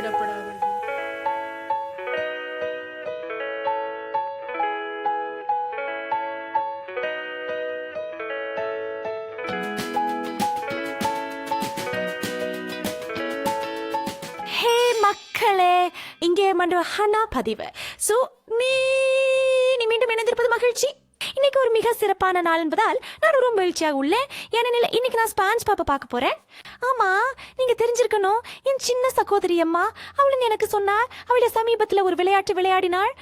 விடப்படாதது மக்களே இங்கே மன்ற ஹனா பதிவு. ஸோ மீ நீ மீண்டும் இணைந்திருப்பது மகிழ்ச்சி. இன்னைக்கு ஒரு மிக சிறப்பான நாள் என்பதால் நான் ரொம்ப மகிழ்ச்சியாக உள்ளேன். ஏனெனில் இன்னைக்கு நான் ஸ்பான்ஸ் பாப்பா பார்க்க போறேன். ஆமா நீங்க தெரிஞ்சிருக்கணும். என் சின்ன சகோதரி அம்மா அவளுன்னு எனக்கு சொன்னார் அவளுடைய சமீபத்தில் ஒரு விளையாட்டு விளையாடினாள்.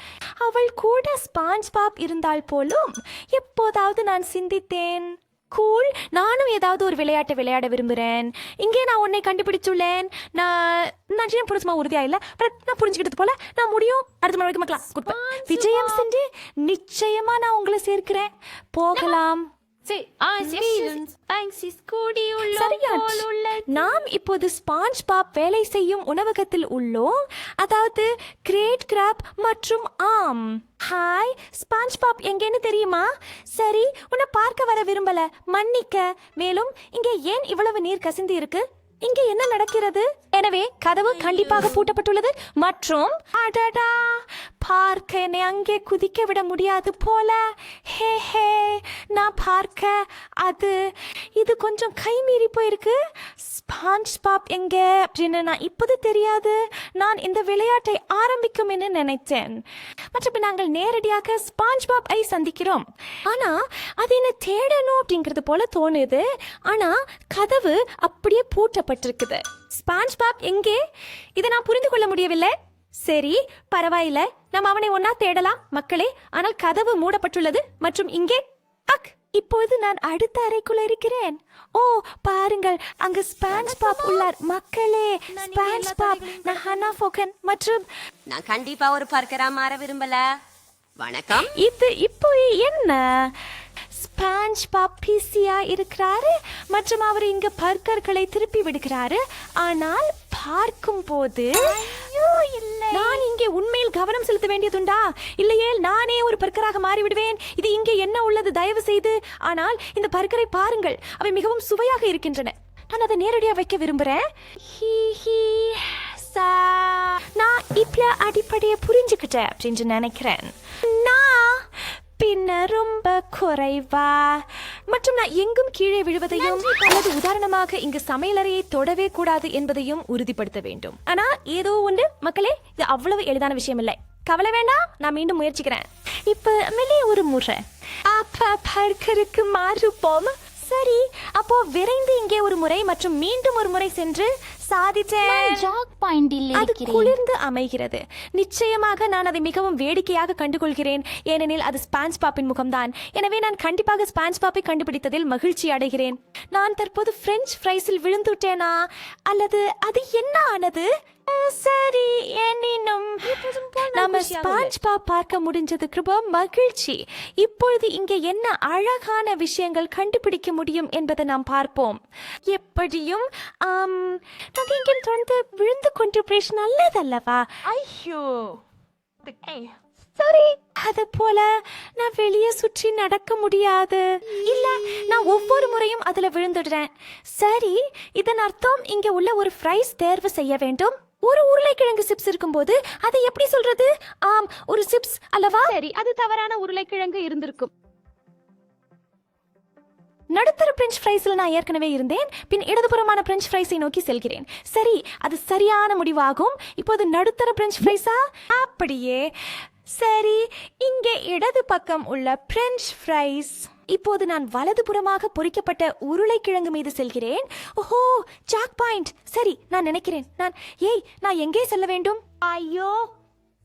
அவள் கூட ஸ்பான்ஸ் பாப் இருந்தால் போலும் எப்போதாவது நான் சிந்தித்தேன். கூல் நானும் ஏதாவது ஒரு விளையாட்டை விளையாட விரும்புகிறேன் இங்கே நான் உன்னை கண்டுபிடிச்சுள்ளேன். நான் நான் சின்ன புரிசுமா உறுதியா இல்ல. பட் நான் புரிஞ்சுக்கிட்டது போல நான் முடியும். அடுத்த மணி வரைக்கும் பார்க்கலாம். Goodbye. விஜயம் சென்று நிச்சயமா நான் உங்களை சேர்க்கிறேன். போகலாம். நாம் இப்போது ஸ்பாஞ்ச் பாப் வேலை செய்யும் உணவகத்தில் உள்ளோம். அதாவது கிரேட் கிராப் மற்றும் ஆம். ஹாய் ஸ்பாஞ்ச் பாப் எங்கேன்னு தெரியுமா? சரி உன்னை பார்க்க வர விரும்பல. மன்னிக்க. மேலும் இங்கே ஏன் இவ்வளவு நீர் கசிந்து இருக்கு? இங்கே என்ன நடக்கிறது? எனவே கதவு கண்டிப்பாக பூட்டப்பட்டுள்ளது. மற்றும் அடடா! பார்க்க என்னை அங்கே குதிக்க விட முடியாது போல. ஹே ஹே நான் பார்க்க அது இது கொஞ்சம் கை மீறி போயிருக்கு. ஸ்பாஞ்ச் பாப் எங்க அப்படின்னு நான் இப்போது தெரியாது. நான் இந்த விளையாட்டை ஆரம்பிக்கும் என்று நினைத்தேன். மற்றபடி நாங்கள் நேரடியாக ஸ்பாஞ்ச் பாப் ஐ சந்திக்கிறோம். ஆனா அது என்ன தேடணும் அப்படிங்கிறது போல தோணுது. ஆனா கதவு அப்படியே பூட்டப்பட்டிருக்குது. ஸ்பாஞ்ச் பாப் எங்கே? இதை நான் புரிந்து கொள்ள முடியவில்லை. சரி பரவாயில்ல. நாம் அவனை ஒன்னா தேடலாம் மக்களே. ஆனால் கதவு மூடப்பட்டுள்ளது மற்றும் இங்கே அக் இப்போது நான் அடுத்த அறைக்குள்ள இருக்கிறேன். ஓ பாருங்கள் அங்கு ஸ்பான்ஸ் பாப் உள்ளார் மக்களே. ஸ்பான்ஸ் பாப் நான் ஹனா ஃபோகன் மற்றும் நான் கண்டிப்பா ஒரு பர்க்கரா மாற விரும்பல. வணக்கம். இது இப்போ என்ன? ஸ்பாஞ்ச் பாப் பிஸியா இருக்கிறாரு மற்றும் அவர் இங்க பர்கர்களை திருப்பி விடுகிறாரு. ஆனால் பார்க்கும் போது நான் இங்கே உண்மையில் கவனம் செலுத்த வேண்டியதுண்டா? இல்லையே நானே ஒரு பர்க்கராக மாறிவிடுவேன். இது இங்கே என்ன உள்ளது? தயவு செய்து. ஆனால் இந்த பர்க்கரை பாருங்கள். அவை மிகவும் சுவையாக இருக்கின்றன. நான் அதை நேரடியாக வைக்க விரும்புறேன். ஹீ ஹீ சா. நான் இப்ப அடிப்படையை புரிஞ்சுக்கிட்டேன் அப்படின்னு நினைக்கிறேன். நான் பின்ன ரொம்ப குறைவா. மற்றும் நான் எங்கும் கீழே விழுவதையும் அல்லது உதாரணமாக இங்கு சமையலறையை தொடவே கூடாது என்பதையும் உறுதிப்படுத்த வேண்டும். ஆனா ஏதோ ஒன்று மக்களே இது அவ்வளவு எளிதான விஷயம் இல்லை கவலை வேண்டாம் நான் மீண்டும் முயற்சிக்கிறேன். இப்ப மேலே ஒரு முறை. அப்ப பர்கருக்கு மாறுப்போம் சரி அப்போ விரைந்து இங்கே ஒரு முறை மற்றும் மீண்டும் ஒரு முறை சென்று சாதித்தேன். ஜாக் பாயிண்டில் அது குளிர்ந்து அமைகிறது. நிச்சயமாக நான் அதை மிகவும் வேடிக்கையாக கண்டுகொள்கிறேன். ஏனெனில் அது ஸ்பான்ஸ் பாப்பின் முகம்தான். எனவே நான் கண்டிப்பாக ஸ்பான்ஸ் பாப்பை கண்டுபிடித்ததில் மகிழ்ச்சி அடைகிறேன். நான் தற்போது பிரெஞ்ச் ஃப்ரைஸில் விழுந்துட்டேனா? அல்லது அது என்ன ஆனது? சரி எனினும் நாம ஸ்பான்ஸ் பாப் பார்க்க முடிஞ்சது கிருபா மகிழ்ச்சி. இப்பொழுது இங்கே என்ன அழகான விஷயங்கள் கண்டுபிடிக்க முடியும் என்பதை நாம் பார்ப்போம். எப்படியும் இங்கே தொடர்ந்து விழுந்து கொண்டு நல்லதல்லவா? ஐயோ. சரி அது போல நான் வெளியே சுற்றி நடக்க முடியாது. இல்ல நான் ஒவ்வொரு முறையும் அதுல விழுந்துடுறேன். சரி இதன் அர்த்தம் இங்க உள்ள ஒரு ஃப்ரைஸ் தேர்வு செய்ய வேண்டும். ஒரு உருளைக்கிழங்கு சிப்ஸ் இருக்கும்போது அதை எப்படி சொல்றது? ஆம் ஒரு சிப்ஸ் அல்லவா? சரி அது தவறான உருளைக்கிழங்கு இருந்திருக்கும். நடுத்தர பிரெஞ்ச் ஃப்ரைஸில் நான் ஏற்கனவே இருந்தேன். பின் இடதுபுறமான பிரெஞ்ச் ஃப்ரைஸை நோக்கி செல்கிறேன். சரி அது சரியான முடிவாகும். இப்போது நடுத்தர பிரெஞ்ச் ஃப்ரைஸா அப்படியே. சரி இங்கே இடது பக்கம் உள்ள பிரெஞ்ச் ஃப்ரைஸ் இப்போது நான் வலதுபுறமாக பொறிக்கப்பட்ட உருளைக்கிழங்கு மீது செல்கிறேன். ஓஹோ சாக் பாயிண்ட் சரி நான் நினைக்கிறேன். நான் ஏய் நான் எங்கே செல்ல வேண்டும்? ஐயோ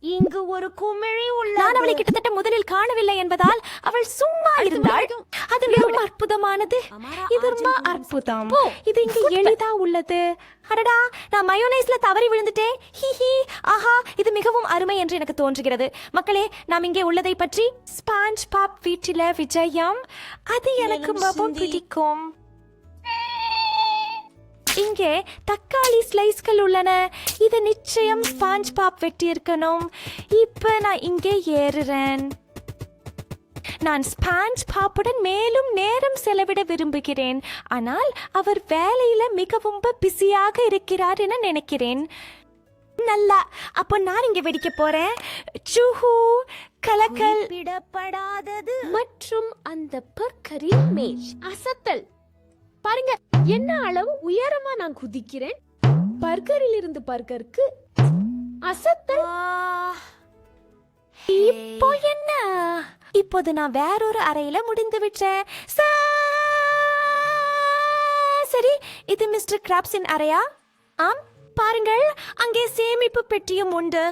இங்கு ஒரு குமிழி உள்ள நான் அவளை கிட்டத்தட்ட முதலில் காணவில்லை என்பதால் அவள் சும்மா இருந்தாள். அது ரொம்ப அற்புதமானது. இது ரொம்ப அற்புதம். இது இங்கு எளிதா உள்ளது. அடடா நான் மயோனைஸ்ல தவறி விழுந்துட்டேன். He he. ஆஹா இது மிகவும் அருமை என்று எனக்கு தோன்றுகிறது. மக்களே நாம் இங்கே உள்ளதை பற்றி ஸ்பாஞ்ச் பாப் வீட்டில விஜயம் அது எனக்கு மிகவும் பிடிக்கும். இங்கே தக்காளி ஸ்லைஸ்கள் உள்ளன. இது நிச்சயம் ஸ்பாஞ்ச் பாப் வெட்டி இருக்கணும் இப்ப நான் இங்கே ஏறுறேன். நான் ஸ்பாஞ்ச் பாப்புடன் மேலும் நேரம் செலவிட விரும்புகிறேன். ஆனால் அவர் வேலையில மிகவும் பிஸியாக இருக்கிறார் என நினைக்கிறேன். நல்லா அப்போ நான் இங்க வெடிக்க போறேன். சுஹு கலக்கல். விடப்படாதது மற்றும் அந்த பர்கரி மேஷ் அசத்தல். பாருங்க என்ன அளவு உயரமா நான் குதிக்கிறேன்? பர்கரில் இருந்து பர்கருக்கு அசத்தல். இப்போ என்ன? இப்போது நான் வேறொரு அறையில முடிந்து விட்டேன். சரி இது மிஸ்டர் கிராப்ஸின் அறையா? ஆம் பாருங்கள் அங்கே சேமிப்பு பெட்டியும் உண்டு.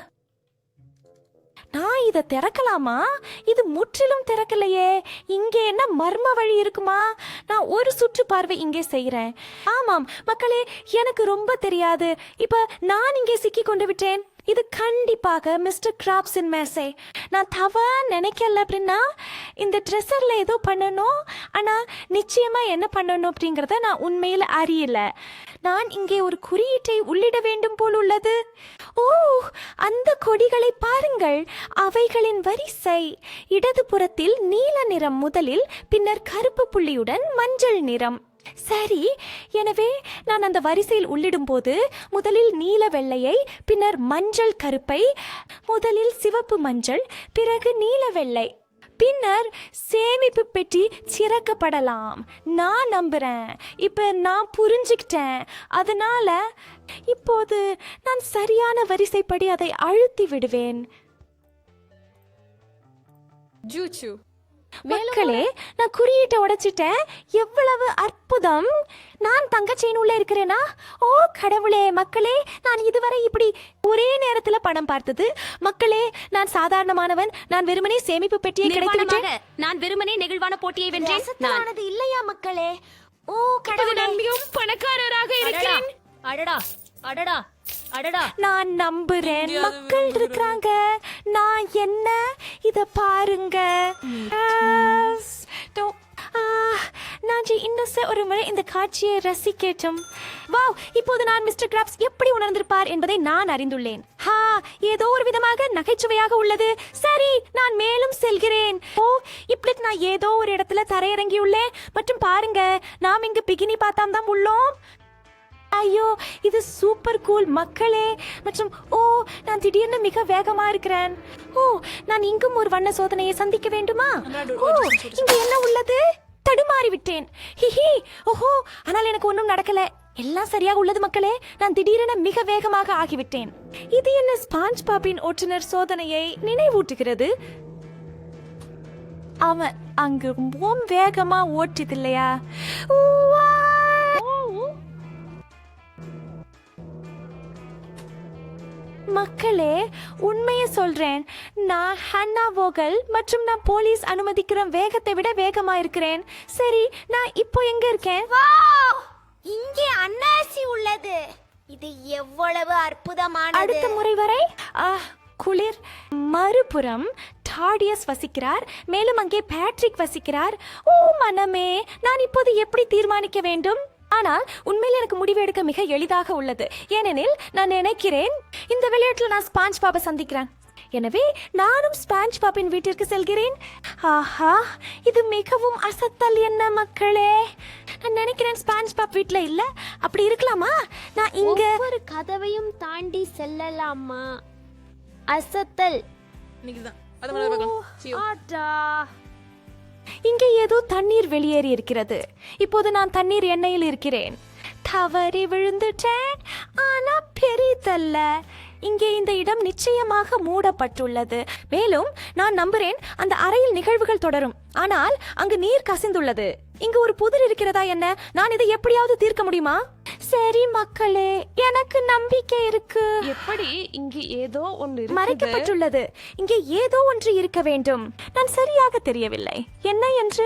நான் இதை திறக்கலாமா? இது முற்றிலும் திறக்கலையே. இங்கே என்ன மர்ம வழி இருக்குமா? நான் ஒரு சுற்று பார்வை இங்கே செய்கிறேன் ஆமாம் மக்களே எனக்கு ரொம்ப தெரியாது. இப்போ நான் இங்கே சிக்கி கொண்டு விட்டேன். இது கண்டிப்பாக மிஸ்டர் கிராப்ஸின் மேசை. நான் தவா நினைக்கல அப்படின்னா இந்த ட்ரெஸ்ஸரில் ஏதோ பண்ணணும் ஆனால் நிச்சயமாக என்ன பண்ணணும் அப்படிங்கிறத நான் உண்மையில் அறியல. நான் இங்கே ஒரு குறியீட்டை உள்ளிட வேண்டும் போல் உள்ளது. ஓ அந்த கொடிகளை பாருங்கள். அவைகளின் வரிசை. இடதுபுறத்தில் நீல நிறம் முதலில் பின்னர் கருப்பு புள்ளியுடன் மஞ்சள் நிறம். சரி எனவே நான் அந்த வரிசையில் உள்ளிடும் போது முதலில் நீல வெள்ளையை பின்னர் மஞ்சள் கருப்பை முதலில் சிவப்பு மஞ்சள் பிறகு நீல வெள்ளை. பின்னர் சேமிப்பு பெட்டி சிறக்கப்படலாம் நான் நம்புறேன். இப்ப நான் புரிஞ்சுக்கிட்டேன். அதனால இப்போது நான் சரியான வரிசைப்படி அதை அழுத்தி விடுவேன். ஜூச்சு. மக்களே நான் குறியீட்டை உடைச்சிட்டேன். எவ்வளவு அற்புதம். நான் தங்கச்சேன் உள்ள இருக்கிறேனா? ஓ கடவுளே மக்களே நான் இதுவரை இப்படி ஒரே நேரத்துல பணம் பார்த்தது. மக்களே நான் சாதாரணமானவன். நான் வெறுமனே சேமிப்பு பெட்டியை கிடைத்து விட்டேன் நிர்வாணமாக நான் வெறுமனே நெகிழ்வான போட்டியை வென்றேன். நான் அசத்தலானது இல்லையா மக்களே? ஓ கடவுளே. மிகவும் பணக்காரராக இருக்கிறேன். அடடா அடடா அடடா. நான் நம்புறேன். மக்கள் இருக்கிறாங்க. நான் என்ன? இத பாருங்க. ஜி இன்னும் ஒரு முறை இந்த காட்சியை ரசிக்கட்டும். வாவ் இப்போது நான் மிஸ்டர் கிராப்ஸ் எப்படி உணர்ந்திருப்பார் என்பதை நான் அறிந்துள்ளேன். ஹா ஏதோ ஒரு விதமாக நகைச்சுவையாக உள்ளது. சரி நான் மேலும் செல்கிறேன். ஓ இப்படி நான் ஏதோ ஒரு இடத்துல தரையிறங்கியுள்ளேன். மற்றும் பாருங்க நாம் இங்கு பிகினி பார்த்தாம் தான் உள்ளோம். ஐயோ இது சூப்பர் கூல் மக்களே. மற்றும் ஓ நான் திடீர்னு மிக வேகமா இருக்கிறேன். ஓ நான் இங்கும் ஒரு வண்ண சோதனையை சந்திக்க வேண்டுமா? ஓ இங்க என்ன உள்ளது? தடுமாறி விட்டேன் ஹிஹி ஓஹோ ஆனால் எனக்கு ஒன்றும் நடக்கல. எல்லாம் சரியாக உள்ளது மக்களே. நான் திடீரென மிக வேகமாக ஆகிவிட்டேன். இது என்ன ஸ்பாஞ்ச் பாப்பின் ஓட்டுநர் சோதனையை நினைவூட்டுகிறது? அவன் அங்கு ரொம்பவும் வேகமா ஓட்டியது இல்லையா மக்களே உண்மையை சொல்றேன். நான் ஹன்னா வோகல் மற்றும் நான் போலீஸ் அனுமதிக்கிற வேகத்தை விட வேகமா இருக்கிறேன் சரி நான் இப்போ எங்க இருக்கேன்? இங்கே அன்னாசி உள்ளது. இது எவ்வளவு அற்புதமானது. அடுத்த முறை வரை ஆ, குளிர். மறுபுறம் டாடியஸ் வசிக்கிறார். மேலும் அங்கே பேட்ரிக் வசிக்கிறார். ஓ மனமே நான் இப்போது எப்படி தீர்மானிக்க வேண்டும்? ஆனால் உண்மையில் எனக்கு முடிவு எடுக்க மிக எளிதாக உள்ளது. ஏனெனில் நான் நினைக்கிறேன் இந்த விளையாட்டுல நான் ஸ்பாஞ்ச் பாபை சந்திக்கிறேன். எனவே நானும் ஸ்பாஞ்ச் பாப்பின் வீட்டிற்கு செல்கிறேன். ஆஹா இது மிகவும் அசத்தல் என்ன மக்களே? நான் நினைக்கிறேன் ஸ்பாஞ்ச் பாப் வீட்ல இல்ல. அப்படி இருக்கலாமா? நான் இங்க ஒவ்வொரு கதவையும் தாண்டி செல்லலாமா? அசத்தல். ஆடா. இங்கே ஏதோ தண்ணீர் வெளியேறி இருக்கிறது. இப்போது நான் தண்ணீர் எண்ணெயில் இருக்கிறேன். தவறி விழுந்துட்டேன். ஆனா பெரிதல்ல. இங்கே இந்த இடம் நிச்சயமாக மூடப்பட்டுள்ளது. மேலும் நான் நம்புறேன் அந்த அறையில் நிகழ்வுகள் தொடரும். ஆனால் அங்கு நீர் கசிந்துள்ளது. இங்கு ஒரு புதிர் இருக்கிறதா என்ன? நான் இதை எப்படியாவது தீர்க்க முடியுமா? சரி மக்களே எனக்கு நம்பிக்கை இருக்கு. எப்படி இங்கு ஏதோ ஒன்று மறைக்கப்பட்டுள்ளது. இங்கே ஏதோ ஒன்று இருக்க வேண்டும். நான் சரியாக தெரியவில்லை. என்ன என்று?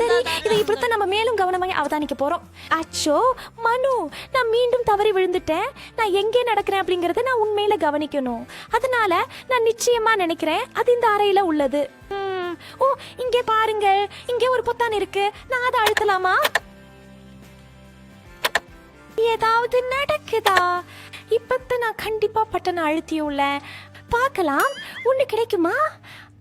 சரி இதை இப்படித்தான் நம்ம மேலும் கவனமாக அவதானிக்க போறோம். அச்சோ மனு நான் மீண்டும் தவறி விழுந்துட்டேன். நான் எங்கே நடக்கிறேன் அப்படிங்கறத நான் உண்மையில கவனிக்கணும். அதனால நான் நிச்சயமா நினைக்கிறேன் அது இந்த அறையில உள்ளது. ஓ இங்கே பாருங்கள். இங்கே ஒரு பொத்தான் இருக்கு. நான் அதை அழுத்தலாமா? ஏதாவது நடக்குதா? இப்பத்த நான் கண்டிப்பா பட்டனை அழுத்தியுள்ள பார்க்கலாம். ஒண்ணு கிடைக்குமா?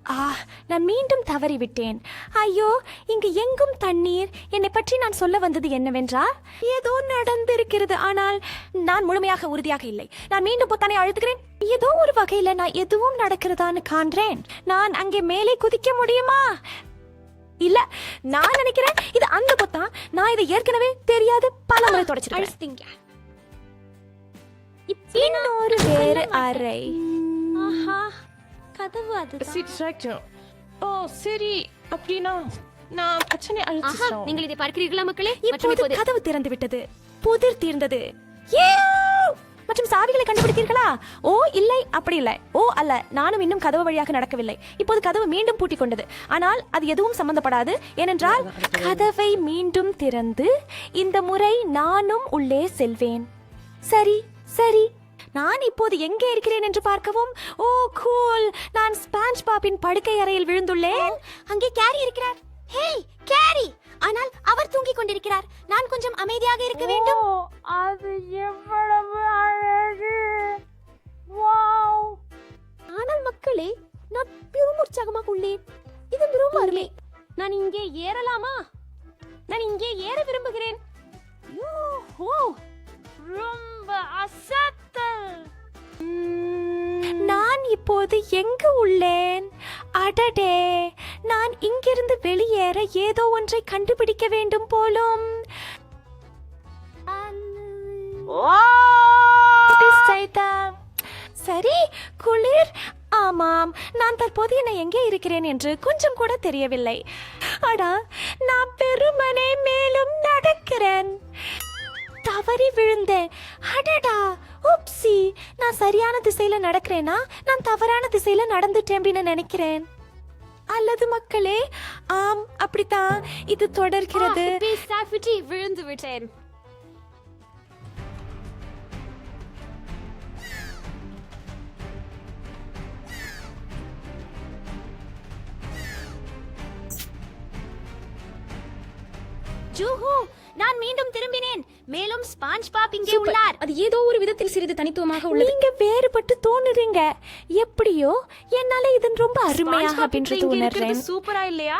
ஆ நான் மீண்டும் தவறிவிட்டேன். ஐயோ இங்கு எங்கும் தண்ணீர். என்னை பற்றி நான் சொல்ல வந்தது என்னவென்றால் ஏதோ நடந்திருக்கிறது. ஆனால் நான் முழுமையாக உறுதியாக இல்லை. நான் மீண்டும் பொத்தானை அழுத்துகிறேன். ஏதோ ஒரு வகையில நான் எதுவும் நடக்கிறதான்னு காண்றேன் நான் அங்கே மேலே குதிக்க முடியுமா? இல்ல நான் நினைக்கிறேன் இது அந்த பொத்தான். நான் இதை ஏற்கனவே தெரியாது பல முறை தொடச்சிருக்கேன் இன்னொரு வேறு அறை. ஆஹா. கதவு அது சிட்ராக்டர் ஓ சரி அப்படின்னா நான் பிரச்சனை ஆஹா அழிச்சிட்டோம் நீங்கள் இதை பார்க்கிறீர்களா மக்களே? மற்றும் இப்போது இப்போது கதவு திறந்து விட்டது புதிர் தீர்ந்தது. ஏ! மற்றும் சாவிகளை கண்டுபிடித்தீர்களா? ஓ இல்லை அப்படி இல்லை. ஓ அல்ல நானும் இன்னும் கதவு வழியாக நடக்கவில்லை. இப்போது கதவு மீண்டும் பூட்டிக் கொண்டது ஆனால் அது எதுவும் சம்பந்தப்படாது. ஏனென்றால் கதவை மீண்டும் திறந்து இந்த முறை நானும் உள்ளே செல்வேன். சரி சரி நான் இப்போது எங்கே இருக்கிறேன் என்று பார்க்கவும் ஓ கூல்! நான் ஸ்பாஞ்ச் பாப்பின் படுக்கை அறையில் விழுந்துள்ளேன். அங்கே கேரி இருக்கிறார். Hey Gary! ஆனால் அவர் தூங்கிக் கொண்டிருக்கிறார். நான் கொஞ்சம் அமைதியாக இருக்க வேண்டும். அது எவ்வளவு அழகு! வாவ்! ஆனால் மக்களே நான் பெரும் உற்சாகமாக உள்ளேன். இது மிகவும் அருமை நான் இங்கே ஏறலாமா? நான் இங்கே ஏற விரும்புகிறேன். யோஹோ! ரொம்ப அசத்தல் இப்போது எங்கு உள்ளேன்? அடடே நான் இங்கிருந்து வெளியேற ஏதோ ஒன்றை கண்டுபிடிக்க வேண்டும் போலும். சரி குளிர். ஆமாம் நான் தற்போது என்ன எங்கே இருக்கிறேன் என்று கொஞ்சம் கூட தெரியவில்லை. அடா நான் பெருமனே மேலும் நடக்கிறேன். தவறி விழுந்தேன் அடடா உப்சி நான் சரியான திசையில நடக்கிறேனா? நான் தவறான திசையில நடந்துட்டேன் அப்படின்னு நினைக்கிறேன். அல்லது மக்களே ஆம் அப்படித்தான். இது தொடர்கிறது. சாஃபிட்டி விழுந்து விட்டேன். ஜூஹு நான் மீண்டும் திரும்பினேன். மேலும் ஸ்பாஞ்ச் பாப் இங்கே உள்ளார். அது ஏதோ ஒரு விதத்தில் சிறிது தனித்துவமாக நீங்க வேறுபட்டு தோணுறீங்க எப்படியோ என்னால இது ரொம்ப அருமையாக அப்படின்றது உணர்றேன். சூப்பரா இல்லையா?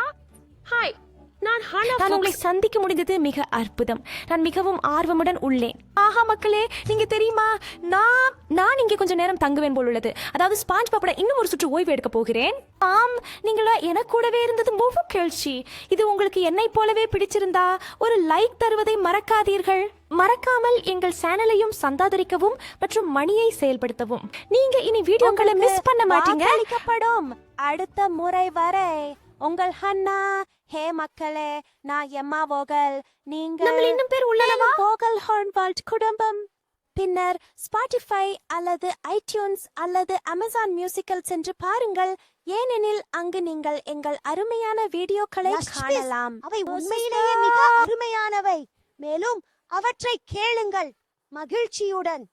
ஹாய் நான் நான் உங்களை சந்திக்க முடிந்தது மிக அற்புதம். நான் மிகவும் ஆர்வமுடன் உள்ளேன். ஆஹா மக்களே நீங்க தெரியுமா? நான் நான் இங்கே கொஞ்சம் நேரம் தங்குவேன் போல் உள்ளது அதாவது ஸ்பாஞ்ச் பாப்பட இன்னும் ஒரு சுற்று ஓய்வு எடுக்க போகிறேன். ஆம் நீங்களா எனக்கு கூடவே இருந்தது மிகவும் கேழ்ச்சி இது உங்களுக்கு என்னை போலவே பிடிச்சிருந்தா ஒரு லைக் தருவதை மறக்காதீர்கள். மறக்காமல் எங்கள் சேனலையும் சந்தாதரிக்கவும் மற்றும் மணியை செயல்படுத்தவும். நீங்க இனி வீடியோக்களை மிஸ் பண்ண மாட்டீங்க. அடுத்த முறை வரை. உங்கள் ஹன்னா ஹே மக்களே நான் எம்மா வோகல். நீங்கள் இன்னும் பேர் உள்ளனவா? வோகல் ஹார்ன்வால்ட் குடும்பம். பின்னர் ஸ்பாட்டிஃபை அல்லது ஐடியூன்ஸ் அல்லது அமேசான் மியூசிக்கல் சென்று பாருங்கள். ஏனெனில் அங்கு நீங்கள் எங்கள் அருமையான வீடியோக்களை காணலாம். அவை உண்மையிலேயே மிக அருமையானவை. மேலும் அவற்றை கேளுங்கள் மகிழ்ச்சியுடன்.